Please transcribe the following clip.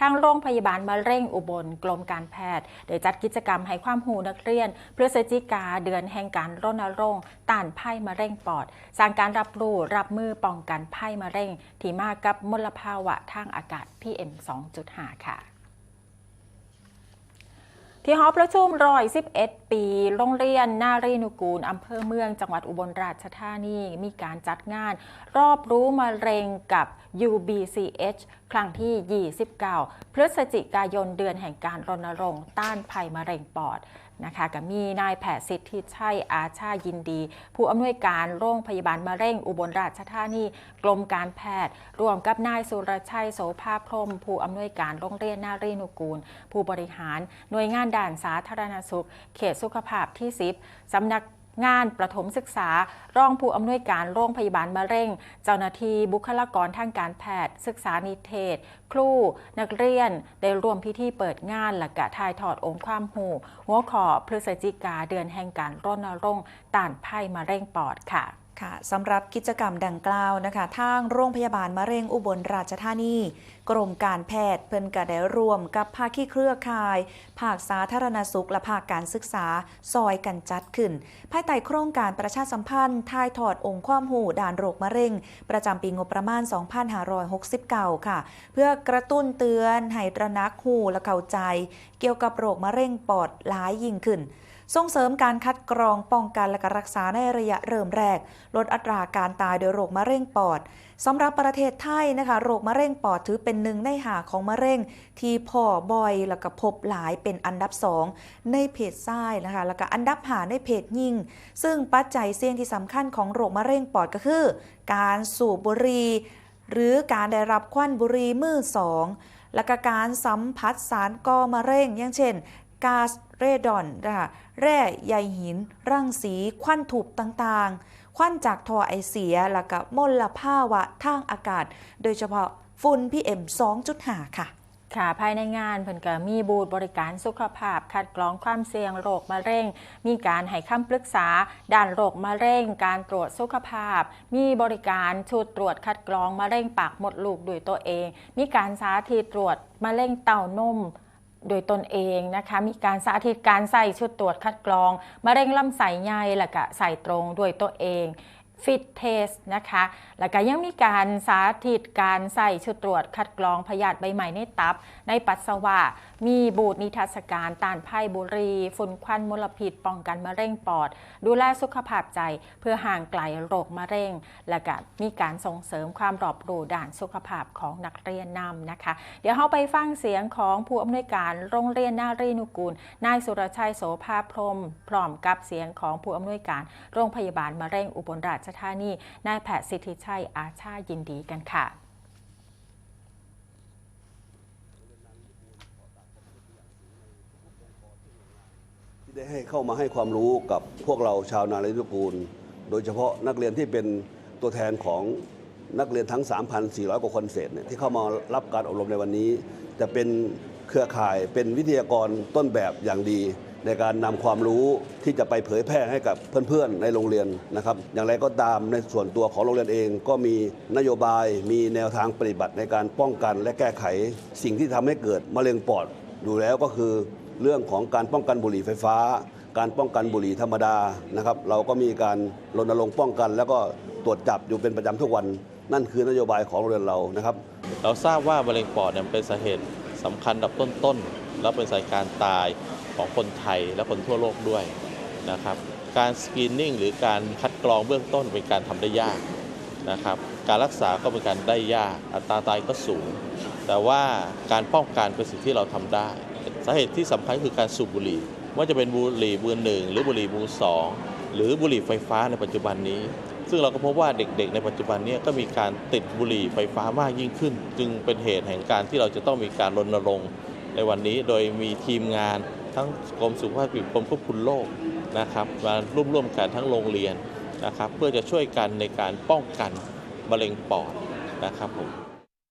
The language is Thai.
ทางโรงพยาบาลมะเร็งอุบลกรมการแพทย์โดยจัดกิจกรรมให้ความหูนักเรียนเพื่อเศจิกาเดือนแห่งการรณรงค์ต้านไพ่มะเร็งปอด สร้างการรับรู้รับมือป้องกันไพ่มะเร็ง ที่มากับมลภาวะทางอากาศ PM 2.5 ค่ะ ที่หอประชุมรอย11ปี โรงเรียนนารีนุกูล อำเภอเมือง จังหวัดอุบลราชธานี มีการจัดงาน รอบรู้มะเร็งกับ UBCH ครั้งที่ 29 พฤศจิกายนเดือนแห่งการรณรงค์ต้านภัยมะเร็งปอด นะคะก็มีนายแพทย์สิทธิชัยอาชายินดี ผู้อำนวยการโรงพยาบาลมะเร็งอุบลราชธานีกรมการแพทย์ รวมกับนายสุรชัยโสภาพรม ผู้อำนวยการโรงเรียนนารีนุกูล ผู้บริหารหน่วยงานด่านสาธารณสุข เขตสุขภาพที่ 10สำนัก งานประถมศึกษา รองผู้อำนวยการโรงพยาบาลมะเร็ง เจ้าหน้าที่บุคลากรทางการแพทย์ ศึกษานิเทศ ครู นักเรียน ได้ร่วมพิธีเปิดงานและกะทายถอดองค์ความหูหัวขอพฤศจิกาเดือนแห่งการรณรงค์ต้านภัยมะเร็งปอดค่ะ ค่ะสำหรับกิจกรรมดังกล่าวนะคะ ทางโรงพยาบาลมะเร็งอุบลราชธานี กรมการแพทย์เพิ่นก็ได้รวมกับภาคีเครือข่าย ภาคสาธารณสุขและภาคการศึกษาซอยกันจัดขึ้น ภายใต้โครงการประชาสัมพันธ์ทายถอดองค์ความหูด่านโรคมะเร็ง ประจำปีงบประมาณ 2569 ค่ะ เพื่อกระตุ้นเตือนให้ตระหนักหูและเข้าใจ เกี่ยวกับโรคมะเร็งปอดหลายยิ่งขึ้น ส่งเสริมการคัดกรองป้องกันและก็รักษาในระยะเริ่มแรก ลดอัตราการตายโดยโรคมะเร็งปอดสำหรับประเทศไทยนะคะโรคมะเร็งปอดถือเป็นหนึ่งในหาของมะเร็ง ที่พ่อบ่อยแล้วก็พบหลายเป็นอันดับสองในเพศชายนะคะแล้วก็อันดับหาในเพศหญิงซึ่งปัจจัยเสี่ยงที่สำคัญของโรคมะเร็งปอดก็คือ การสูบบุหรี่หรือการได้รับควันบุหรี่มือสองและกการสัมผัสสารก่อมะเร็งอย่างเช่น ก๊าซเรดอนนะคะแร่ใยหิน รังสี ควันถูกต่างๆ ควันจากท่อไอเสีย แล้วก็มลภาวะทางอากาศ โดยเฉพาะฝุ่น PM 2.5 ค่ะ ค่ะ ภายในงานเพิ่นก็มีบูธบริการสุขภาพ คัดกรองความเสี่ยงโรคมะเร็ง มีการให้คำปรึกษา ด้านโรคมะเร็ง การตรวจสุขภาพ มีบริการชุดตรวจคัดกรองมะเร็งปากมดลูกด้วยตัวเอง มีการสาธิตตรวจมะเร็งเต้านม โดยตนเองนะคะ มีการสาธิตการใส่ชุดตรวจคัดกรองมะเร็งลำไส้ใหญ่และก็ใส่ตรงด้วยตัวเอง ฟิตเทสนะคะ แล้วก็ยังมีการสาธิตการใส่ชุดตรวจคัดกรองพยาธิใบใหม่ในตับ ในปัสสาวะ มีบูธนิทรรศการต้านภัยบุหรีฝุ่นควันมลพิษป้องกันมะเร็งปอด ดูแลสุขภาพใจเพื่อห่างไกลโรคมะเร็ง และก็มีการส่งเสริมความรอบรู้ด้านสุขภาพของนักเรียนนำนะคะ เดี๋ยวเราไปฟังเสียงของผู้อำนวยการโรงเรียนนารีนุกูล นายสุรชัยโสภาพรม พร้อมกับเสียงของผู้อำนวยการโรงพยาบาลมะเร็งอุบลราชธานีนายแพทย์สิทธิชัยอาชายินดีกันค่ะที่ได้ให้เข้ามาให้ความรู้กับพวกเราชาวนาเรนุกูล โดยเฉพาะนักเรียนที่เป็นตัวแทนของนักเรียนทั้ง 3,400 กว่าคนเศษเนี่ยที่เข้ามารับการอบรมในวันนี้ จะเป็นเครือข่ายเป็นวิทยากรต้นแบบอย่างดี ในการนำความรู้ที่จะไปเผยแพร่ให้กับเพื่อนๆในโรงเรียนนะครับ อย่างไรก็ตามในส่วนตัวของโรงเรียนเอง ก็มีนโยบายมีแนวทางปฏิบัติในการป้องกันและแก้ไข สิ่งที่ทำให้เกิดมะเร็งปอดอยู่แล้วก็คือ เรื่องของการป้องกันบุหรี่ไฟฟ้า การป้องกันบุหรี่ธรรมดานะครับ เราก็มีการรณรงค์ป้องกัน แล้วก็ตรวจจับอยู่เป็นประจำทุกวัน นั่นคือนโยบายของโรงเรียนเรานะครับ เราทราบว่ามะเร็งปอดเนี่ยเป็นสาเหตุสำคัญดับต้นๆ และเป็นสาเหตุการตายของคนไทยและคนทั่วโลกด้วยนะครับการสกรีนนิ่งหรือการคัดกรองเบื้องต้นเป็นการทำได้ยากนะครับการรักษาก็เป็นการได้ยาก อัตราตายก็สูง แต่ว่าการป้องกันเป็นสิ่งที่เราทำได้ สาเหตุที่สำคัญคือการสูบบุหรี่ ว่าจะเป็นบุหรี่มือหนึ่งหรือบุหรี่มือสองหรือบุหรี่ไฟฟ้าในปัจจุบันนี้ ซึ่งเราก็พบว่าเด็กๆ ในปัจจุบันนี้ก็มีการติดบุหรี่ไฟฟ้ามากยิ่งขึ้น จึงเป็นเหตุแห่งการที่เราจะต้องมีการรณรงค์ ในวันนี้โดยมีทีมงานทั้งกรมสุขภาพจิตกรมควบคุมโรคนะครับมาร่วมร่วมกันทั้งโรงเรียนนะครับ เพื่อจะช่วยกันในการป้องกันมะเร็งปอดนะครับผม